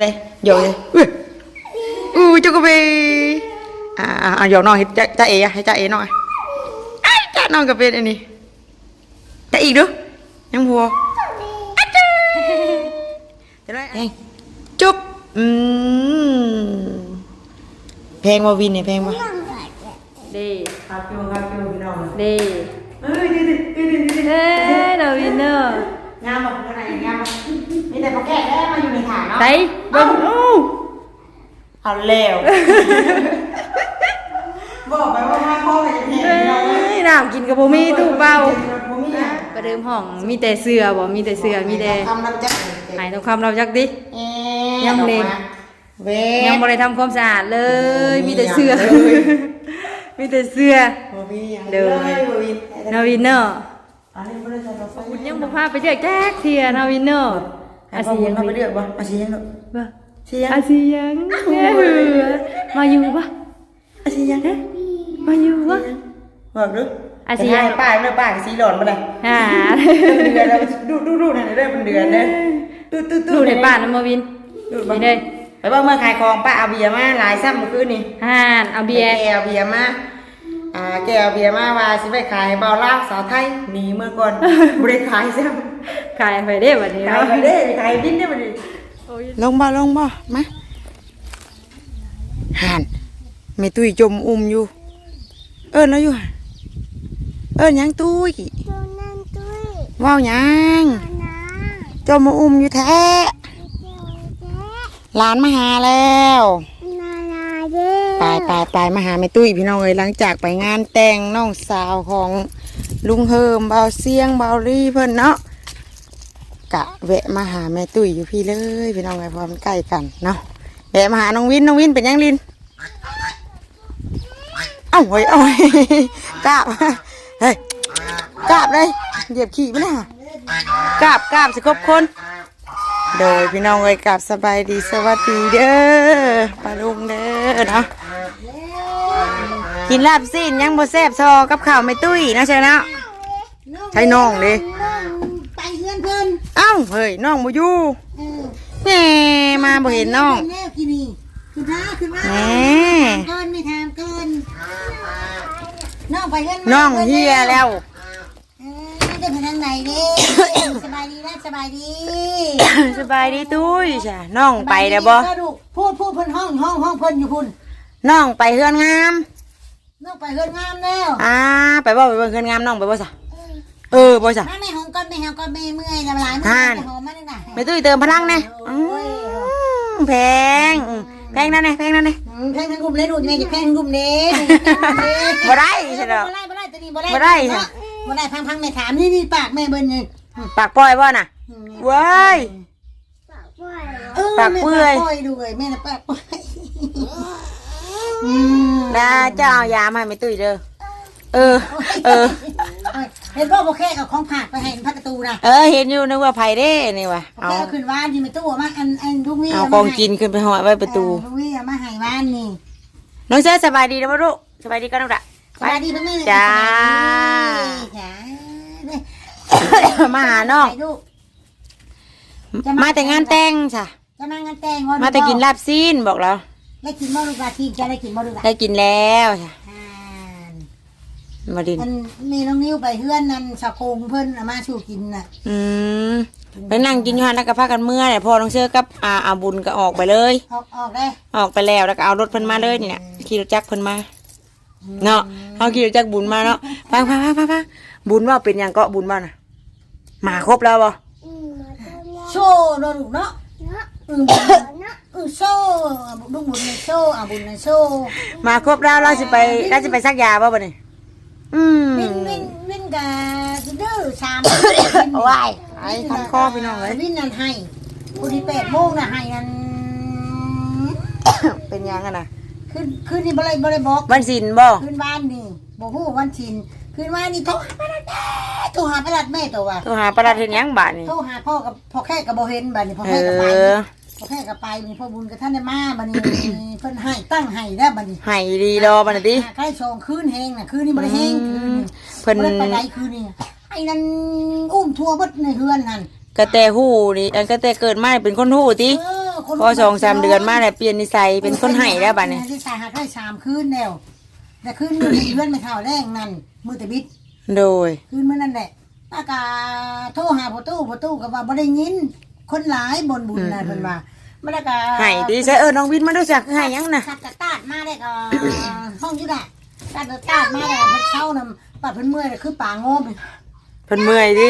đây dồi đây ui ui cho cô về à à à dồi nói cha cha ế à hay cha ế nói ai cha nói cà phê đây nè cha ý được nhắm hùa thế đấy anh chúc Ừm. แพงบ่วินเนี่ยแพงบ่เด้ค รับอยู่ครับอยู่พี่น้องเด้เอ้ยดิดิดิดิดิเฮ้ยเราวินเนอร์งามบ่ขนาดนี้งามบ่มีแต่พอแก่แล้วมาอยู่ในฐานเนาะ ไปเบิ่งโอ้เอาแล้วบอกไปว่าห้าข้อจะแพงเอ้พี่น้องเอ้ยยน้ำกินกับบ่มีตู้เปล่าบ่มีอะประเดิมห้องมีแต่เสื้อบ่มีแต่เสื้อมีแต่ทำน้ำจักรหายทองคำเราจักดิ เอ๊ะยังเล็ก เว้ยังบ่ได้ทำความสะอาดเลย มีแต่เสื้อเลย มีแต่เสื้อบ่มีหยังเด้อบ่มี นาวินเนอร์ อันนี้บ่ได้ใส่รถไฟคุณยังบ่พาไปเจอแจ๊กเทียนาวินเนอร์อาอาชีสิยัยังงเข้าไปเลือกบ่อาชียังเนอะบ่อาชียังอาสิยังแน่หือมาอยู่บ่อาชียังมาอยู่บ่ บอกดูอาชียังแต่ให้ป้าเด้อป้าก็สีหลอนบ่ได้อ่าเป็นเดือนแล้วดูดูดูนั่นเด้อเป็นเดือนเด้อดูดูดูดูในบ้านนะมาวินดูนี่เด้เด้ไปเบิ่งเมื่อขายของป้าเอาเบียร์มาหลายซ้ำเมื่อคืนนี่ ห่านเอาเบียร์แกเอาเบียร์มา อ่าแกเอาเบียร์มาว่าสิไปขายให้เบาลาวสาวไทยหนีเมื่อก่อนบ่ได้ขายซ้ำขายไปได้บัดนี้ขายเนาะไปเด้ขายบินได้บ่ดิลงบ่ลงบ่มาห่านแม่ตุ้ยจมอุ้มอยู่ เอิ้นแล้วอยู่หั่นเอิ้นหยังตุ้ยดูนั่นด้วยว้าวหยังนะจมมาอุ้มอยู่แท้เดี๋ยวเจ๊หลานมาหาแล้วนานาเด้ ไปไปไปมาหาแม่ตุ้ยพี่น้องเอ้ยหลังจากไปงานแต่งน้องสาวของลุงเฮิมเบาเสียงเบารี่เพิ่นเนาะกะแวะมาหาแม่ตุ้ยอยู่พี่เลยพี่น้องเอ้ยเพอมันใกล้กันเนาะแวะมาหาน้องวินน้องวินเป็นยังลินเอ้าเฮ้ยเอ้าเฮ้ยกราบเฮ้ยกราบเลยเหยียบขี่ไม่ได้กราบกราบสิครบคน โดยพี่น้องเอ้ยกราบสบายดีสวัสดีเด้อปลาลุงเด้อเนาะ กินลาบซีนยังบ่แซ่บซอกับข้าวไม่ตุ้ยเนาะใช่เนาะใช่น้องเด้ไปเพื่อนเพื่อนเอ้าเฮ้ยน้องบ่อยู่เออแหม่มาบ่เห็นน้องแน่กินนี่คือท้าคือว่าแหมเกินไม่ทำเกินน้องไปเพื่อนน้องเฮียแล้วเออจะไปทางไหนเด้สบายดีนะสบายดีสบายดีตุ้ยจ้ะน้องไปแล้วบ่ก็ดูพูดพูดเพิ่นห้องห้องห้องเพิ่นอยู่พุ่นน้องไปเฮือนงาม น้องไปเฮือนงามแล้วอ่าไปบ่ไปเบิ่งเฮือนงามน้องไปบ่ซะเออบ่ซะมาแม่ห้องก่อนแม่ห้องก่อนแม่เมื่อยละหลายห่านแม่ห้องมาได้น่ะแม่ตุ้ยเติมพลังแน่อืมแพงอืมแพงนั่นแน่แพงนั่นแน่อืมแพงทั้งกลุ่มเลยดูแม่จะแพงทั้งกลุ่มเด้บ่ได้ใช่ดอกบ่ได้บ่ได้ตัวนี้บ่ได้บ่ได้เนาะบ่ได้พังพังแม่ถามนี่นี่ปากแม่เบิ่นนี่ปากปล่อยบ่น่ะว้ายเออปากเปื่อยแม่ปากปล่อยดูเลยแม่น่ะปากปล่อยอืม นะเจ้าเอายามาให้แม่ตุ้ยเด้อเออ เออ เห็นบ่บ่แค่เอาของผากไปให้พักประตูนะเออ เห็นอยู่นึกว่าไผเด้นี่ว่ะบ่เอาแค่เอาขึ้นว่านที่ไม่ตู้มาอันอันลูกนี่เอากองกินขึ้นไปห่อไว้ประตูเออลูกนี่เอามาให้ว่านนี่น้องเจ้สบายดีนะพ่อลูกสบายดีกันน้องดะสบายดีพ่อแม่จ้า จ้ามาหาน้อง ไปลูกมาแต่งานแต่งจ้ะจะมางานแต่งวันมาแต่กินลาบซีนบอกแล้ว ได้กินบ่ลูกลาทีจะได้กินบ่ลูกลาได้กินแล้วจ้ะอ่ามาดิน มันมีน้องนิ้วไปเฮือนนั่นสะโคงเพิ่นเอามาชูกินน่ะอืมไปนั่งกินอยู่หันแล้วก็พากันเมื่อเนี่ยพอน้องเชื่อกับอาอาบุญก็ออกไปเลย ออกออกได้ออกไปแล้วแล้วก็เอารถเพิ่นมาเลยนี่เนี่ยขี่รถจักรเพิ่นมา เนาะเขาขี่รถจักรบุญมาเนาะฟังฟังฟังฟังฟังบุญว่าเป็นหยังเก็บุญว่าน่ะมาครบแล้วบ่โซ่เนาะลูกเนาะ อืมอือโซ่ลูกบุญในโซ่อะบุญในโซ่มาครบแล้วเราสิไปเราสิไปซักยาบ่บ่นี่อืมวินวินวินกะดื้อสามเอาไว้ไอ้คันคอพี่น้องเอ้ยวินนั่นให้ผู้ที่แปดโมงน่ะให้นั่นเป็นยังกันน่ะคืนคืนนี้บ่ได้บ่ได้บอกวันศิลบ่คืนบ้านนี่บ่ฮู้วันชินคืนว่านี่โทรหาประหลัดแม่โทรหาประหลัดแม่ตัวว่าโทรหาประหลัดเฮ็ดหยังบ้าดนี่โทรหาพ่อกับพ่อแค่กับบ่เห็นบัดนี้พ่อแค่กับไปอพ่อแค่ กับไปมีพ่อบุญกับท่านได้มาบัดนี้ เพิ่นให้ตั้งให้แล้วบัดนี้ให้ดีรอบัดนี้ติใกล้ชงคืนแหงน่ะคืนนี้บ่ได้แหงคืนนี้เพิ่นบ่ได้ไปไหนคืนนี้ไอ้นั่นอุ้มทั่วเบิดในเฮือนนั่นกระแตหู้นี่อันกระแตเกิดมาเป็นคนหู้ติเออคนพอสองสามเดือนมาแล้วเปลี่ยนนิสัยเป็นคนให้แล้วบัดนี้ที่ชายหักได้สามคืนแล้วแต่คืนมือเลื่อนไม่เท่าแรงนั่นมือแต่บิด โดย คืนเมื่อนั่นแหละป้ากาโทรหาประตูประตูก็ว่าบ่ได้ยิน คนหลายบนบุญนะเพิ่นว่า มันแล้วก็ให้ดีใช่เออน้องวินมาดูจักให้ยังน่ะตัดกระตาดมาได้ก็ห้องอยู่น่ะตัดกระตาดมาได้เพิ่นเช้านำปัดเพิ่นเมื่อยเลยคือป่างอมเพิ่นเมื่อยดิ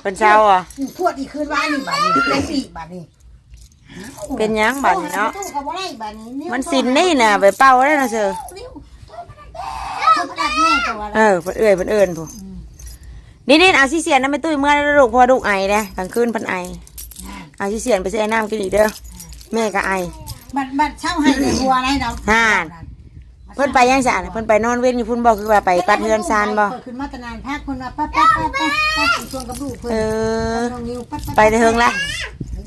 เพิ่นเช้าอะพวดอีกคืนว่านี่บัดนี้เป็นปีบัดนี้เป็นหยังบัดนี้เนาะตู้ก็บ่ได้บัดนี้มันสินนี่น่ะไปเป่าได้นะเสือเขาตัดแม่ตัวเออเพิ่นเอ้ยเพิ่นเอิ้นผู้นี่นี่เอาสิเสียนนำไปตุ้ยเมื่อแล้วลูกเพอลูกไอเด้กลางคืนเพิ่นไอเอาสิเสียนไปใส่น้ำกินอีกเด้อ แม่ก็ไอ บัดบัดเช่าให้ในบัวอะไรดอกห่าน เพิ่นไปยังซะน่ะเพิ่นไปนอนเว้นอยู่พุ่นบ่คือว่าไปปัดเฮือนซานบ่เปิดขึ้นมาตะนานพักเพิ่นว่าปั๊บปั๊บปั๊บปั๊บปั๊บชวนกับลูกเพิ่นเออ น้องนิวปั๊บปั๊บไปแต่เฮิงละ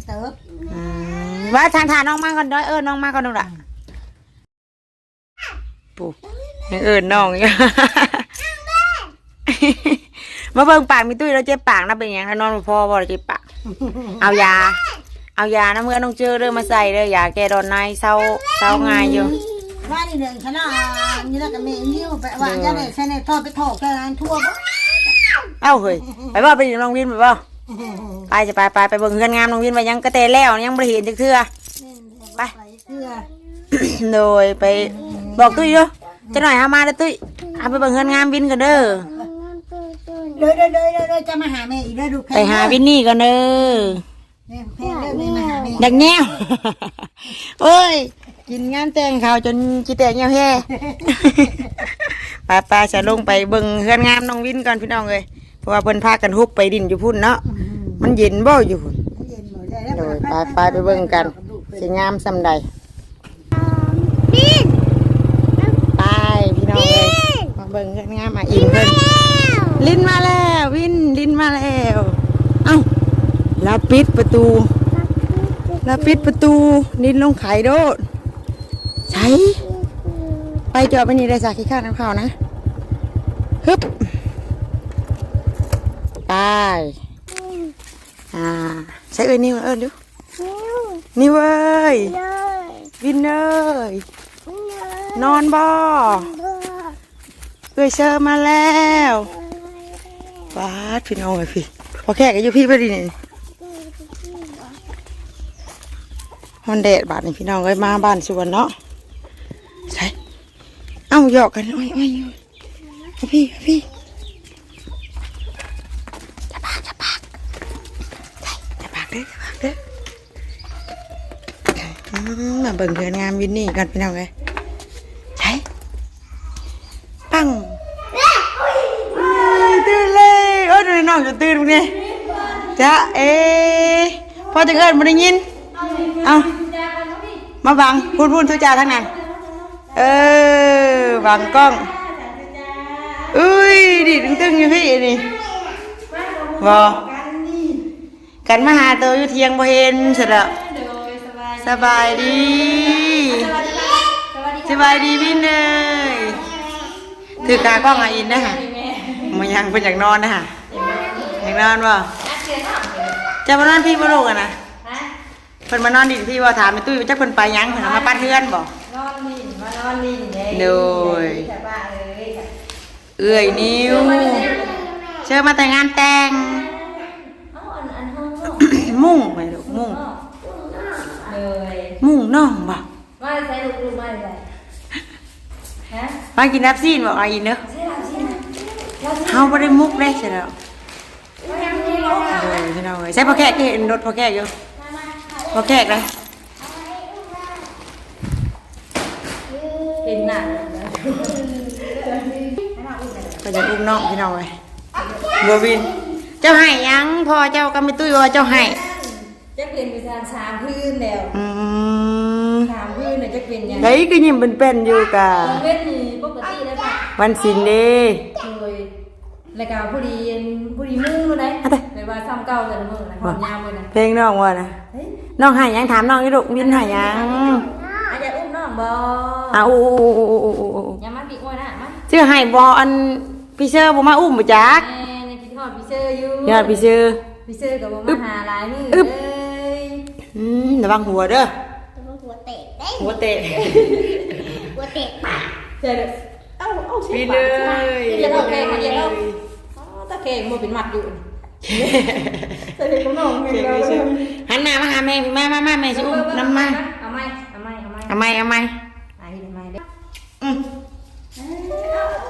เติบอืมว่าทางทานน้องมาก่อนเด้อเออน้องมาก่อนดูล่ะปู่ยังเอิญน้องอยู่ มาเบิ่งปากมีตุ้ยเราเจ็บปากนะเป็นหยังถ้านอนบ่พอบ่เราเจ็บปากเอายา เอายานะเมื่อน้องเจอเริ่มมาใส่เด้อยาแก้ดอนในเศร้าเศร้าง่ายอยู่ว่านี่เดือนชนะนี่แล้วก็แม่นิวไปว่าจะได้ใช้ในทอดไปทอดแกร้านทั่วบ่เอ้าเฮ้ยไปบ่ไปดิน้องวินไปบ่ไปจะไปไปไปเบิ่งเฮือนงามน้องวินไปยังกระเตแล้วยังบ่ได้เห็นจักเทื่อไปเกลือโดยไปบอกตุ้ยอยู่จะหน่อยหามาเด้อตุ้ยเอาไปเบิ่งเฮือนงามวินกันเด้อเด้อเด้อเด้อเด้อเด้อจะมาหาแม่อีกเด้อดูไปหาวินนี่กันเด้อ แม่แม่เด้อแม่มาหาแม่อยากแง่วโอ้ย กินงานแต่งเขาวจนจิแตกเงี้ยวแฮ่ไปไปจะลงไปเบิ่งเฮือนงามน้องวินก่อนพี่น้องเลยเพราะว่าเพิ่นพากันฮุบไปดินอยู่พุ่นเนาะมันเย็นบ่อยู่พุ่นเย็นหมดเลยโดยไปไปไปเบิ่งกันสิงามซำใดไปพี่น้องเลยมาเบิ่งเฮือนงามอะอินเพิ่นลินมาแล้ว วินลินมาแล้วเอ้า แล้วปิดประตู แล้วปิดประตูนินลงไข่โดดใช้ไปจาะไปนี่ได้สักขี้ข้าน้ำข้าวนะฮึบไปอ่าใช้เอ้ยนิ้วเอิญดูนิ้วเอ้ยวินเอ้ยนอนบ่เอ้ยเชิญมาแล้วบาพี่น้องเลยพี่พอแค่กันอยู่พี่พอดีนี่ ฮอนเดดบาทนี่พี่น้องเอ้ยมาบ้านสวนเนาะใช่เอ้าหยอกกันโอ้ยโอ้ยโอ้ยเอาพี่เอาพี่จะปากจะปากใช่จะปากเด้อจะปากเด้ออืมมาเบิ่งเพื่อนงามวินนี่กันพี่น้องเอ้ยใช่ปังตื่นเลยโอ้ยดูน้องจะตื่นมึงเนี่ยจ้าเอ๊ะพอจะเกิดมันได้ยิน เอามาบังพูดพูดทุกจาทั้งนั้น เออบังกล้องอุ้ยดิตึงตึงอยู่พี่นี่บอกันมาหาตัวอยู่เทียงบ่เห็นเสร็จแล้วสบายดีสบายดีพี่เนยถือกากล้องอะอินนะฮะมันยังเป็นอยากนอนนะฮะอยากนอนบ่จะมานอนพี่บ่ลูกอะนะเพิ่นมานอนดินพี่ว่าถามไปตุ้ยว่าจักเพิ่นไปหยังเพิ่นเอามาปั้นเฮือนบ่นอนลินมานอนลินเลยโดยแต่ว่าเอ้ยเอื้อยนิ้วเชิญมาแต่งงานแต่งเอาอันอันห้องนอกมุ่งไปลูกมุ่งเลยมุ่งน้องบ่มาใส่ลูกลูกมาใส่ฮะมากินน้ำซีนบ่เอาอีกเด้อใช่เราสินะเราสิเฮาบ่ได้มุกเด้ใช่แล้วเรายังมีเราค่ะเออพี่น้องเอ้ยใส่พ่อแขกที่เห็นรถพ่อแขกอยู่ พ่อแขกเลยเห็นหนังก็จะอุ้มน้องพี่น้องเอ้ยบ่วิน เจ้าให้หยังพ่อเจ้าก็ไม่ตุ้ยว่าเจ้าให้จะเป็นวิชาสามพื้นแล้วอืมสามพื้นเนี่ยจะเป็นยังไดก็ยิ้มเป็นๆอยู่กะเว้นนี่ปกติได้ปะวันศิลป์เด้โดยรายการผู้ดีผู้ดีมุ่งเลยอะไแต่ว่าซ้ำเก่าแต่ละมือนะความยาวเลยนะเพลงน้องว่านะเฮ้ย น้องใหายยังถามน้องนี่ลูกวินใหายยังอาจจะอุ้มน้องบออ้าวอู้อู้อู้อู้อู้อู้อย่ามาปีกอ้วยนะมาชื่อใหายบออันพี่เชอร์บ่มาอุ้มบ่จักแม่ในคิดฮอดพี่เซอร์อยู่ยอดพี่เชอร์พี่เซอร์กับบ่มาหาหลายมืออึ๊บเลยอืมระวังหัวเด้อตัวหัวเตะได้หัวเตะหัวเตะปากเดี๋ยวเอ้าเอ้าวินเลยเดี๋ยวเราแข่งเดี๋ยวเราตะแข่งมันเป็นหมัดอยู่ ใส่เป็นน้องเห็นเราเลยหันหน้ามาหาแม่พี่มามามาแม่สิอุ้มน้ำมาเอาไหมเอาไหมเอาไหมเอาไหมเอาไหมไอ้ทำไมเด้อืม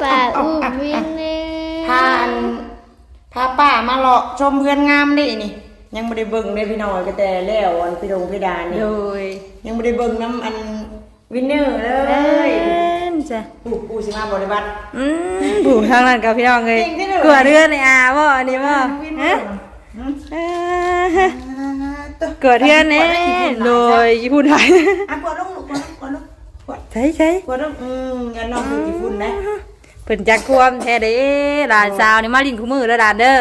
ปากอุ้มวินเลยพาอันพาป้ามาเลาะชมเพื่อนงามดินี่ ยังไม่ได้เบิ่งเลยพี่น้อยก็แต่แล้วอันพี่ดงพี่ดานี่โดยยังไม่ได้เบิ่งน้ำอันวินเนอร์เลย จ้ะปู่ปู่สิมาบริบัติอืมผู้ทางนั้นกับพี่น้องเลยจริงที่หนึ่งกลัวเรื่องในอาบ่อันนี้บ่วินเนอฮะร์อืมเอ้อเกิดเรื่องนี้โดยญี่ปุ่นไทยอะกดลงลูกกดลงกดลงกดใช่ใช่กดลงอืมงั้นน้องดูกี่ฝุ่นนะเพิ่นจักความแท้เด้หลานสาวนี่มาลินคู่มือแล้วหลานเด้อ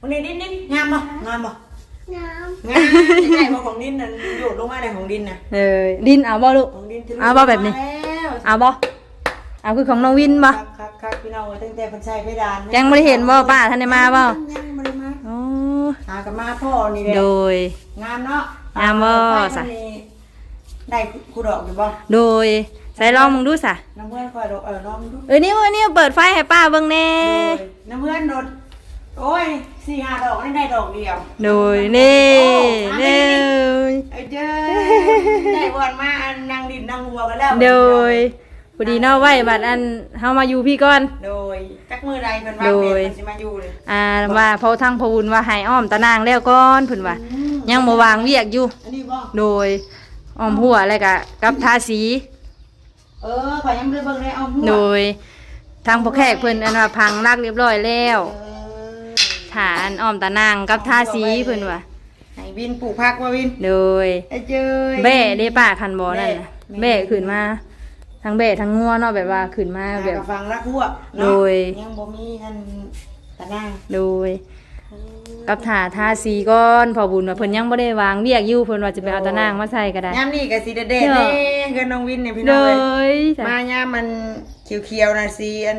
วันนี้ดินดินงามบ่งามบ่น้งามใช่บ่ของดินนั่นโยดลงมาในของดินนะเออดินเอาบ่ลูกของดินทะลุเอาบ่แบบนี้มาแล้วเอาบ่ เอาคือของน้องวินบ่ครับครับครับพี่น้องเอ้ยตั้งแต่เพันชัยเพดานยังบ่ได้เห็นบ่ป้าท่านได้มาบ่ยังบ่ได้มาโอ้หากับมาพ่อนี่แหละโดยงามเนาะงามบ่ไฟสะมันนี่ได้กูดอกอยู่บ่โดยใส่ลองมึงดูซะน้ำเพื่อนคอยดอกเออน้องดูเอ้ยนี่วันนี้เปิดไฟให้ป้าเบิ่งแน่น้ำเพื่อนโดดโอ้ยสี่ห้าดอกนี่ได้ดอกเดียวโดยนี่เด้อไอ้เจ้ยได้บอลมาอันนั่งดินนั่งวัวกันแล้วโดยพ อดีเนาะไว้บัดอันเฮามาอยู่พี่ก่อน โดยจักมือใดเป็นว่าโดเปลี่ยยนสิมาอยู่เลยอ่าว่าเพอทางพอบุญว่าให้อ้อมตะนางแล้วก่อนเพิ่นว่า ยังบ่วางเวียกอยู่ อันนี้บ่โดยอ้อมหัวแล้วก็กับทาสี เออขอยยังไม่ได้เบิ่งเลยเอาหัวโดย ทางพ่อแขกเพิ่นอันว่าพังรักเรียบร้อยแล้วเออฐานอ้อมตะนางกับทาสีเพิ่นว่าให้วินปลูกผักว่าวิน โดยไอ้เจ้ยแบ่ได้ป้าคันบ่นั่นน่ะแบ่แบ่ขึ้นมา ทั้งแบ่ทั้งงัวเนาะแบบว่าขึ้นมาหาแบบกับฟังรักหัวเนาะโดยยังบ่มีอันตะนางโดย กับถาทาสีก่อนพอบุญว่าเพิ่นยังบ่ได้วางเวียกอยู่เพิ่นว่าจะไปเอาตะนางมาใส่ก็ได้ ยามนี่ก็สิเด็ดๆเด้เนาะเงินน้องวินเนี่ยพี่โดน้องเอ้ยยจ้ะ มายามมันเขียวๆน่ะสิอัน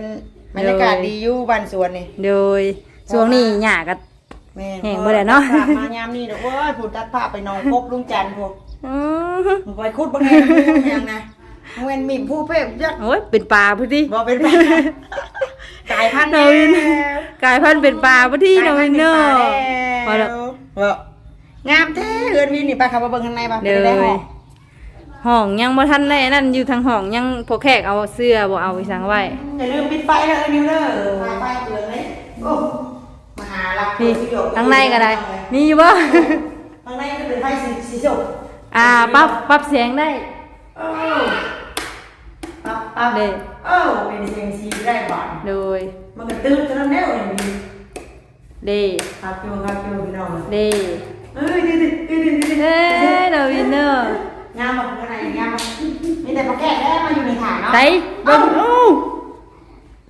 บรรยากาศโดยดีอยู่บ้านสวนนี่โดยช่วงนี้หญ้าก็ แม่นแห้งบ่ได้เนาะ ตัดภพมายามนี่เด้อโอ้ยผู้ตัดภาพไปนอนพบลุงจันทร์พวกอื้อหือมึงไปคุดบ่แห้งมึงยังนะ มึงเป็นมิมผู้เพ่ยักโอ้ยเป็นปลาพุ่นติบ่เป็นไปกลายพันธุ์น้องวินกลายพันธุ์เป็นปลาพุ่นติน้องวินเนาะพอแล้แล้ววบ่งามแท้เฮือนวินนี่ไปขับมาเบิ่งข้างในบ่เด้ไปได้ห้อองห้องยังบ่ทันได้นั่นอยู่ทางห้องยังพวกแขกเอาเสื้อบ่เอาไปสังไว้อย่าลืมปิดไฟแล้วเออนิวเด้อไฟไฟเปิดเลยโอ้มาหาลักนี่ทางในก็ได้มีอยู่บ่ทางในก็เป็นไฟสีสีส้มอ่าปรับปรับเสียงได้ เออปั๊บปั๊บเด้เออเป็นเสียงสีได้บ่อนโดยมันก็ตื่นจนแล้วอย่างนี้เด้ครับอยู่ครับอยู่พี่น้องเด้เอ้ยดื้อดื้อดื้อดื้อดื้อเฮ้ยน้องวินเนาะงามบ่ข้างในงามบ่มีแต่ปลาแก้วแล้วมาอยู่ในถาดเนาะไสเบิ่งโอ้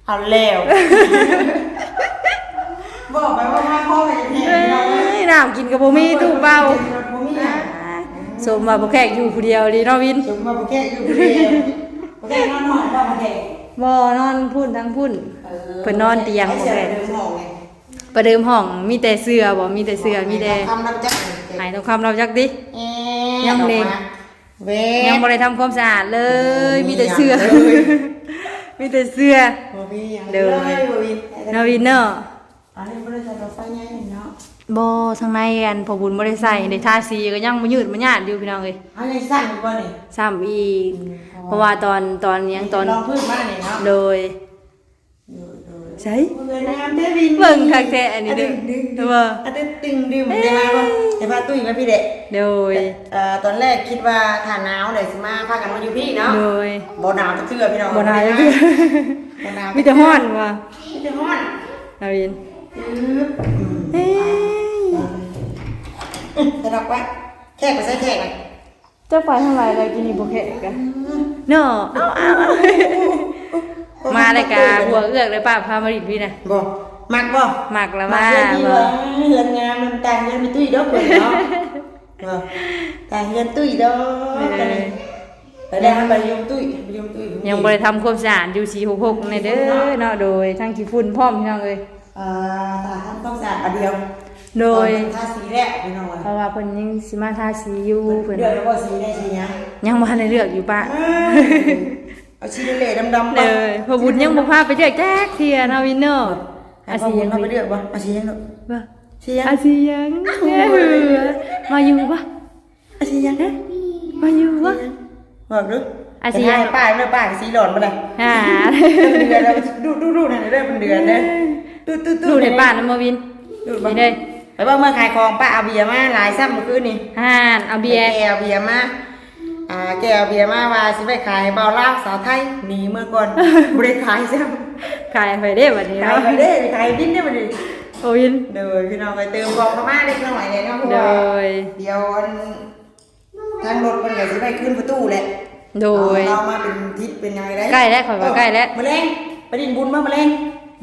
เอาแล้วบอกไปว่าห้าพ่อไปจะเทเอ้พี่น้องเอ้ยยน้ำกินกับบ่มีตู้เปล่าบ่มีอะสมว่าบ่แขกอยู่ผู้เดียวดีเนาะวินจุ่มมาปลาแก้วอยู่คนเดียว ปลาแก้วนอนหอมบ่ปลาแก้วบ่นอนพุ่นทั้งพุ่น เพิ่นนอนเตียงให้บ่เสียแม่เดินห้องไงประเดิมห้องมีแต่เสื้อบ่มีแต่เสื้อมีแต่ทำน้ำจักรหายทองคำเราจักดิ เอ๊ะยังเด็ก เวยังบ่ได้ทำความสะอาดเลย มีแต่เสื้อเลย มีแต่เสื้อ บ่มีหยังเด้เลอยบ่มีนาวินเนาะอันนี้บ่ได้ใส่รถไฟใหญ่เนาะ บ่ทางในกันพอบุญบ่ได้ใส่ได้ทาสีก็ยังบ่ยืดบ่หยาดอยู่พี่น้องเอ้ยอันนี้สั่งอยู่บ่นี่ซ้ำอีก เพราะว่าตอนตอนยังตอนลองพื้นมานี่เนาะโดยโดยโดยใช่เบิ่งน้ำเด้อวินเบิ่งคักแท้อันนี้เด้อดึงเด้ดึองว่าอันนี้ดึงดึงได้มาบ่ได้พาตุ้ยมาพี่เด็กโดยเอ่อตอนแรกคิดว่าถ้าหนาวเดี๋ยวสิมาพากันมาอยู่พี่เนาะโดยบ่หนาวจะเชื่อพี่น้องบ่นายจักเทื่อบ่หนาวมีแต่ฮ้อนว่ะมีแต่ฮ้อนนาวินอึ๊บอืม เอ้ยจะรับไว้แขกไปใส่แขกไปเจ้าไปทำไรอะไรกินนี่บ่แขกกันเนาะเอาเอาเอามาเลยกาหัวเอือกเลยป้าพามาดิพี่น่ะบ่มักบ่มักละมัมาเฮือนที่บ่ว่าเฮือนงามมันแต่งเฮือนมีตุ้ยดอกเพิ่นเนาะบ่แต่งเฮือนตุ้ยดอกกันนี่ไปได้ไปยมตุ้ยไปยมตุ้ยยังบ่ได้ทำความสะอาดอยู่466ในเด้อเนาะโดยทั้งขี้ฝุ่นพร้อมพี่น้องเอ้ยเอ่อถ้าทำความสะอาดอันเดียว โดยตอนทาสีแรกพี่น้องเพราะว่าเพิ่นยังสิมาทาสีอยู่เพิ่นเดือดแล้วก็สีได้สีหยังยังบ่ทันได้เลือกอยู่ปะเอาสีเหล่ๆดำๆเลยพอบุญยังบ่พาไปเลือกแจ๊กเทียเนาะวินเนอร์อาอาสีสียัยังงเอาไปเลือกบ่อาสียังลูกบ่สียังอาสียังแม่เหือมาอยู่ปะอาสียังมาอยู่ปะบอกดูอาสียังป้ายเมื่อป้ายสีหลอนมาเลยอ่าเดือนแล้วดูดูดูนั่นเด้อเป็นเดือนเด้อดูดูดูในบ้านนะมาวินดูบ่นี่เด้ไป เบิ่งเมื่อขายของป้าเอาเบียร์มาหลายซ้ำเมื่อคืนนี่ห่านเอาเบียร์แกเอาเบียร์มาอ่าแกเอาเบียร์มาว่าสิไปขายเบาลาวสาวไทยหนีเมื่อก่อนบ่ได้ขายซ้ำขายไปได้บัดนี้ขายเนาะไปเด้ขายดินได้บ่ดิโอ้วินเด้อพี่น้องไปเติมของเข้ามาเล็กน้อยเลยเนาะเพราะโดว่ายเดี๋ยวอันทางรถมันก็สิไปขึ้นประตูแหละโดยเรามาเป็นทิศเป็นยังไงได้ใกล้แล้วขอยว่าใกล้แล้วมะเร็งไปดินบุญมามะเร็ง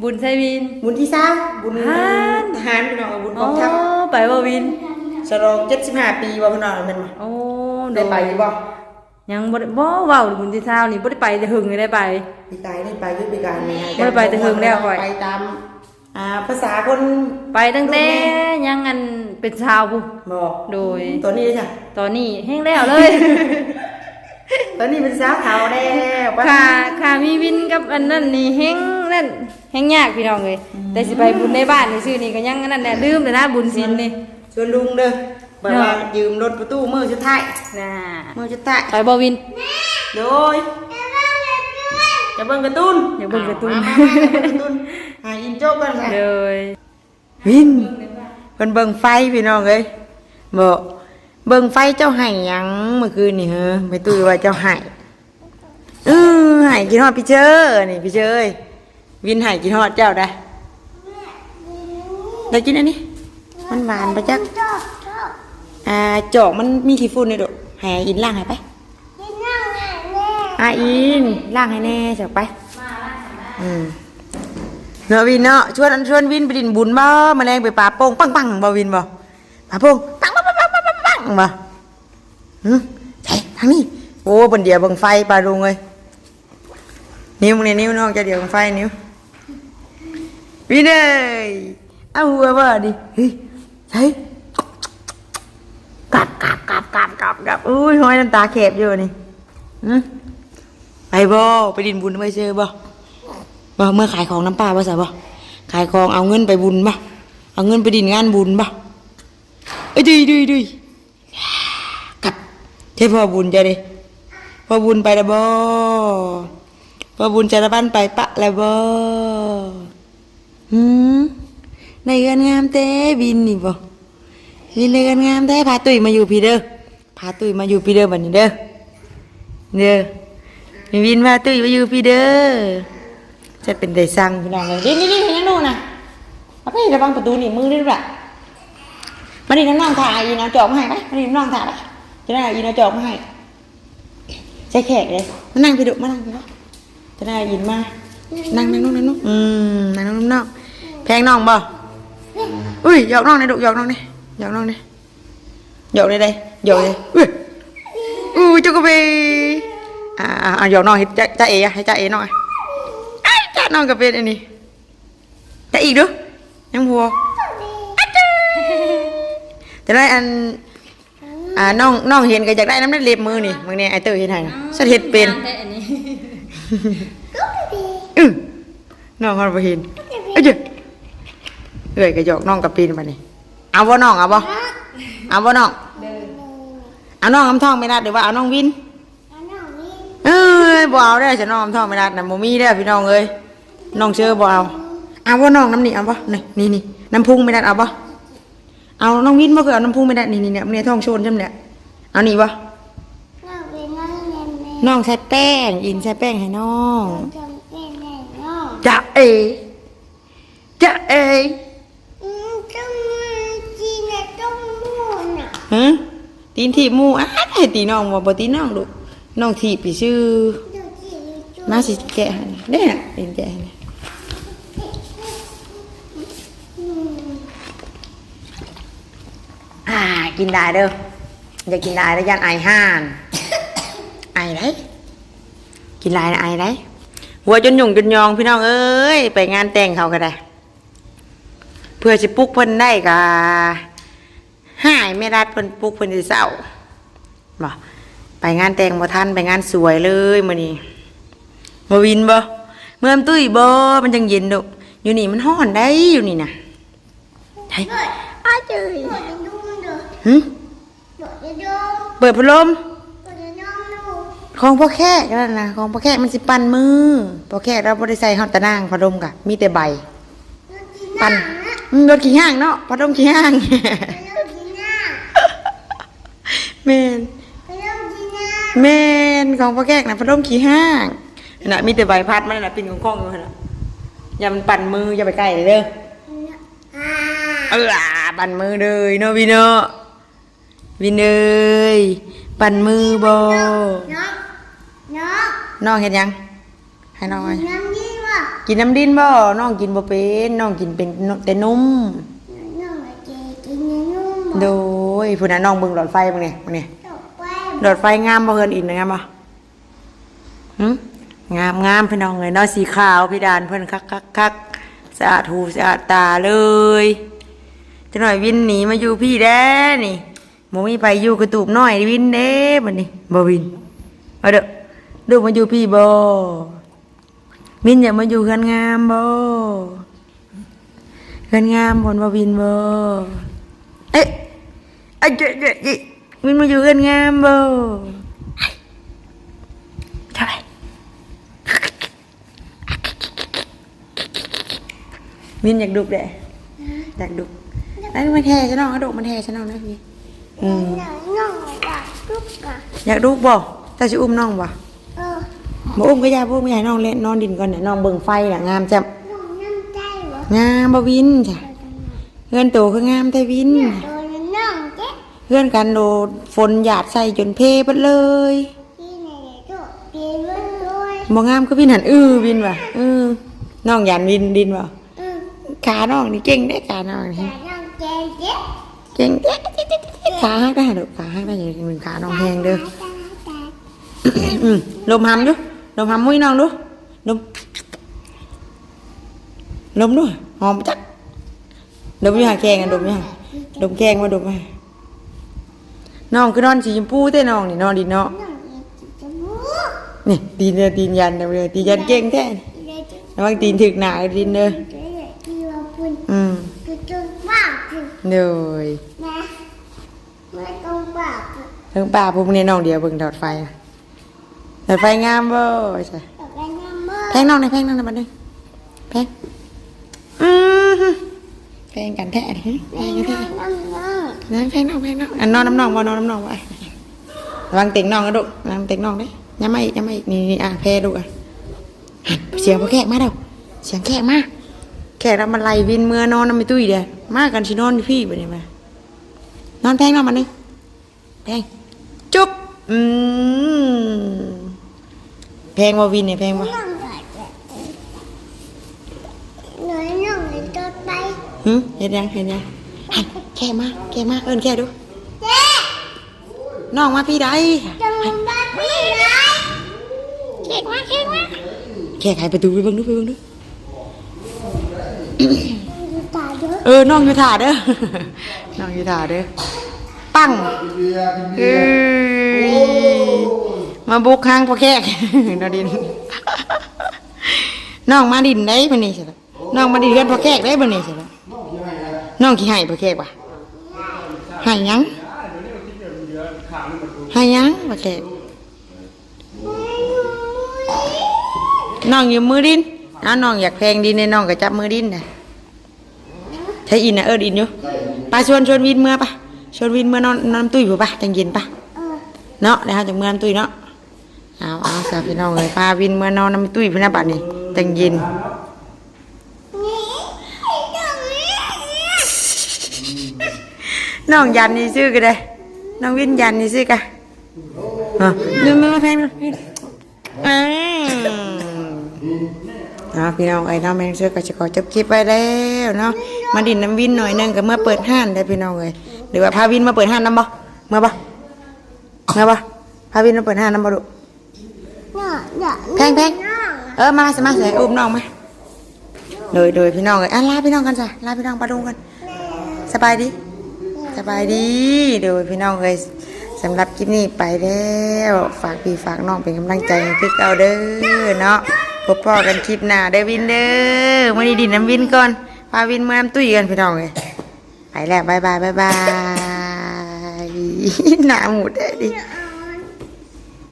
บุญใช่วิน บุญที่สามบุญฮะทหารพี่น้องเอาบุญกโอ้องทัพไปบ่วิน ฉลอง75ปีว่าพี่น้องแม่นบ่โอ้โดได้ยไปอยู่บ่ยังบ่ได้บ่เว้าบุญที่เช้านี่บ่ได้ไปแต่หึงเลยได้ไป ปีกายได้ไปอยุปีกายนี่บ่ได้ไปแต่เฮิงแล้วข่อย ไปตามอ่าภาษาคนไปตั้งแต่ยังอันเป็นชาวผู้บอกโดย ตัวนี้จ้ะ ตอนนี้แห้งแล้วเลย ตัวนี้เป็นสาวขาวแล้วปะค่าค่ามีวินกับอันนั้นนี่แห้งนั่นแห้งยากพี่น้องเลยแต่สิไปบุญในบ้านนี่ชื่อนี่ก็ยังอันนั้นแหละลืมเลยนะบุญศีลนี่ชวนลุงเด้อแบบว่าเนาะยืมรถประตูมือสุดท้ายน่ะมือสุดท้ายไปบ่วินโดยจะเบิ่งการ์ตูนอย่าเบิ่งการ์ตูนมามามาเบิ่งการ์ตูนหาอินโจ๊กกันค่ะเลยวินเพิ่นเบิ่งไฟพี่น้องเอ้ยบ่ เบิ่งไฟเจ้าให้หยังเมื่อคืนนี่เฮ้อไปตุ้ยว่าเจ้าให้เออให้กินฮอดพี่เชอนี่พี่เชอเอ้ยวินให้กินฮอดเจ้าได้ได้กินอันนี้มันหวานปะจักอ่าจอกมันมีขี้ฝุ่นนี่ดอกให้อินล้างให้ไปอ่าอินล้างให้แน่จักไปอืมเนาะวินเนาะชวนชวนวินไปดินบุญบ่แมลงไปป่าโป่งปังปังบ่วินบ่ป่าโป่งปัง บ่หึใช่ทางนี้ โอ้บนเดียวบังไฟปลาลุงเลยนิ้วมึงเนี่ยนิ้วน้องจะเดียวบังไฟนิ้ววินเอ้ยเอาหัวบ่ดิเฮ้ยใช่กลับกลับกลับกลับกลับกลับอุ้ยห้อยน้ำตาแคบอยู่นี่หึไปบ่ไปดินบุญไปเจอบ่บ่เมื่อขายของน้ำปลาบ่ส่บ่ขายของเอาเงินไปบุญบ่เอาเงินไปดินงานบุญบ่เอ้ยดุยดุยดุย เทพพ่อบุญจะดิพ่อบุญไปล้วบ่พ่อบุญจะระบ้านไปปะล้วบ่หืมในเงินงามเต้บินนี่บ่บินในเงินงามเต้พาตุ้ยมาอยู่พี่เด้อพาตุ้ยมาอยู่พี่เด้อบัดนี้เด้อเด้อบินพาตุ้ยมาอยู่พี่เด้อจะเป็นได้สั่งพี่น้องเลยนี่นี่นี่นี่นู่นนะเอาไประวังประตูนีบมือด้วยล่ะมาดิน้องๆถ่ายอีน้องจอกมาให้ไหมมาดิน้องถ่ายไป จะได้อีน้องจอกมาให้ใจแขกเลยมานั่งพี่ดุมานั่งพี่ดุจะได้ยินมานั่งนั่งนู่นนั่งนู่นอืมนั่งนู่นน้องแพงน้องบ่อุ้ยหยอกน้องหนอยดุหยอกน้องนี่หยอกน้องนี่หยอกเลยได้หยอกเลยอุ้ยอุ้ยจุกกระเบยอ่าอ่าอ่าหยอกน้องให้จ้าจ้าเอ๋อะให้จ้าเอ๋น่อยไอ้จ้าน้องกับเป็นอันนี้แต่อีกดูยังพัวอะจ้าจะได้อัน อ่าน้องน้องเห็นก็อยากได้น้ำได้เล็บมือนี่มึงเนี่ยไอเตอร์เห็นให้นะสัตว์เห็ดเป็นแต่อันนี้อื้อน้องเขาบ่เห็นเอ้ยเจ้าเอ้ยกระจอกน้องกับปีนมานี่เอาบ่น้องเอาบ่เอาบ่น้องเอาน้องคำท่องไม่ได้หรือว่าเอาน้องวินเอ้ยบ่เอาได้อฉันน้องคำท่องไม่ได้นะบ่มีได้อพี่น้องเอ้ยน้องเชื่อบ่เอาเอาบ่น้องน้ำนี่เอาบ่นี่นี่นี่น้ำพุงไม่ได้เอาบ่ เอาน้องวินบ่เคยเอาน้ำพุงไม่ได้นี่นี่เนี่ยเนี่ยท้องโชนจำเนี่ยเอานี่บ่น้องใช้แป้ง อินใช้แป้งให้น้องจะเอจะเอฮะตีนถีบหมูอ้าวให้ตีน้องบ่บ่ตีน้องลูกน้องถีบไปชื่อมาสิแกะให้นะเนี่ยเป็นแกะให้นะ อ่า กินได้เด้ออย่ากินได้แล้วยันไอห่านไอได้กินลายนะไอได้หัวจนหยุ่งจนยองพี่น้องเอ้ยไปงานแต่งเขาก็ได้ เพื่อสิปลุกเพิ่นได้กะหายไม่รัดเพิ่นปลุกเพิ่นสิเศร้าบ่ไปงานแต่งบ่ทันไปงานสวยเลยมื้อนี้บ่วินบ่เมื่อมตุ้ยบ่มันจังเย็นดอกอยู่นี่มันร้อนได้อยู่นี่น่ะไห้อาเจ้ย หึโดดจะดุ้งเปิดพัดลมโดดจะดุ้งดูของพ่อแขกนั่นนะของพ่อแขกมันสิปั่นมือพ่อแขกเราบ่ได้ใส่ฮอตตะนางพัดลมกะมีแต่ใบโดดกินหปั่น้านอืมรถขี้ห้างเนาะพัดลมขี้ห้างไปเริ่มกินหน้าแม่นไปเริ่มกินหน้าแม่นของพ่อแขกน่ะพัดลมขี้ห้างนั่นน่ะมีแต่ใบพัดมันน่ะปิ่นของกล้องอยู่หั่นน่ะอย่ามันปั่นมืออย่าไปใกล้เลยเด้ออ่าเอออ่าปั่นมือเลยเนาะพี่เนาะ วินเอ้ยปั่นมือบ่น้องน้องน้องเฮ็ดหยัง ให้น้องหน่อยน้ำยิ่งว่ะกินน้ำดินบ่น้องกินบ่เป็นน้องกินเป็นแต่นมน้องมาเจกินเนื้อนุ่มโดยผู้นั้นน้องเบิ่งหลอดไฟบ่เนี่ยบ่เนี่ยตกไปหลอดไฟงามบ่เฮือนอินนะงามบ่หึงามงามพี่น้องเอ้ยเนาะสีขาวพี่ดานเพิ่นคักคักคักสะอาดหูสะอาดตาเลยจักหน่อยวินหนีมาอยู่พี่แด้นี่ บ่มีไปอยู่กระตูบน้อยวินเด้บัดนี้บ่วินเอาเด้อลูกมาอยู่พี่บ่วินอยากมาอยู่เฮือนงามบ่เฮือนงามบนบ่วินบ่เอ๊ะอะเจ๊เจ๊เจ๊มินมาอยู่กันงามบ่เท่าไหร่มินอยากดุกเด้อยากดุกไอ้ยมันแท้ฉันน้องอะดุกมันแท้ฉันน้องนะพี่ อืมน้องว่ะลูกอะอยากดุกบ่แต่สิอุ้มน้องบ่เออบ่อุ้มก็อยาบ่อุ้มอยาให้น้องเล่นนอนดินก่อนเนี่ยน้องเบิ่งไฟน่ะงามจ้ะน้องน้ำใจเหรองามบ่วินจ้ะเฮือนโตคืองามแต่วินโดนน้องเจ๊เฮือนกันโดดฝนหยาดใส่จนเพเบิดเลยที่ไหนโดดเปลี่ยนมันด้วยบ่งามก็วินหันอื้อวินว่ะเออน้องยันวินดินว่ะอืมขาน้องนี่เก่งได้ขาน้องแต่นี่น้องเจ๊เจ๊เก่งเด้ ขาหักได้เด้อขาหักได้อย่างหนึ่งขาน้องแหงเด้ออืมลมหำดูลมหำมุ้ยน้องดูลมลมด้วยหอมจักดมอยู่ห่าง แขงกันดมอยู่ห่างดมแขงมาดมมาน้องคือนอนสีชมพูเต้น้องนี่นอนดินเนาะน้องเจ๊จะมูกนี่ตีนเด้อตีนยันเด้อเด้อตีนยันเก่งแท้เจ๊เจ๊ระวังตีนถึกหนาดินเด้อเจ๊ที่ว่าปุ่นอืมคือตรงปากคือเลยนะไม่ตรงปากคือเพิ่งป่าพวกนี้น้องเดียวเบิ่งดอดไฟอะดอดไฟงามบ่ใช่แต่เป็นน้ำมือแพงน้องในอยแพงน้องในอยบัดนึงแพงอือหือแพงกันแท้ดิแพงกันแท้น้ำน้ำนั่นแพงน้องแพงน้องอันนอนน้ำน้องบ่นอนน้ำน้องบ่ระวังเต็งน้องนะลูกระวังเต็งน้องเด้อยังไม่ยังไม่นี่นี่อะแพ้ลูกอะหันเสียงพวกแขกมาเด้อเสียงแขกมา แขกเรามาไล่วินเมื่อนอนน้ำไม่ตุ้ยเด้อมากันสินอนอยู่พี่บัดนี้มานอนแพงน้องมานึงแพงจุ๊บอืมแพงว่าวินเนี่ยแพงว่าน้องใหญ่น้อยน้องเลยตัวไปหึเห็นยังเห็นยังหันแค่มาแค่มาเอินแค่ดูเจ๊น้องมาพี่ใดจะมึงได้พี่ไหนเก่งมากเก่งมากแค่ไขประตูไปเบิ่งดูไปเบิ่งดูดูตา เออน้องอยู่ถาเด้อน้องอยู่ถาเด้อปังเอ้ยมาบุกข้างพ่อแขกนอดินน้องมาดินได้ปะนี่ใช่ไหมน้องมาดินเรือนพ่อแขกได้ปะนี่ใช่ไหมน้องขี้ไห้พ่อแขกปะไห้ยังไห้ยังพ่อแขกน้องอยู่มือดิน นะน้องอยากแพงดินในน้องก็จับมือดินนะใช้อินนะเออดินอยู่ไปชวนชวนวินเมื่อปะชวนวินเมื่อนอนนอนตุ้ยผู้ปะจังเย็นปะเออเนาะเดี๋ยวเราจะเมื่อนตุ้ยเนาะเอาเอาสาพี่น้องเลยพาวินเมื่อนอนน้ำตุ้ยพี่นะบัดนี้จังเย็นนี่ไอ้ตรงนี้น้องยันนี่ซื้อกันเลยน้องวินยันนี่ซื้อกันอะดูมือมาแพงดูอืม นาะพี่น้องไอ้น้องแมงเสื้อก็จะขอจบคลิปไปแล้วเนาะมาดินน้ำวินหน่อยหนึงก็เมื่อเปิดห้านได้พี่น้องเลยหรือว่าพาวินมาเปิดห้านน้ำบ่เมื่อบ่เมื่อบ่พาวินมาเปิดห้านน้ำบ่ดุแพงแพงน้องเออมาสิมาส่อุ้มน้องมาโดยโดยพี่น้องเลยอะลาพี่น้องกันจ้ะลาพี่น้องปลาดุงกันสบายดีสบายดีโดยพี่น้องเลยสำหรับคลิปนี้ไปแล้ว ฝากพี่ฝากน้องเป็นกำลังใจให้คือเก่าเด้อเนาะ พบพ่อกันคลิปหน้าได้วินเด้อมื่อนี้ดินน้ำวินก่อนพาวินเมื่อน้ำตุ้ยกันพี่น้องเลยไปแล้วบายบายบายบายหน้าหมูได้ดิ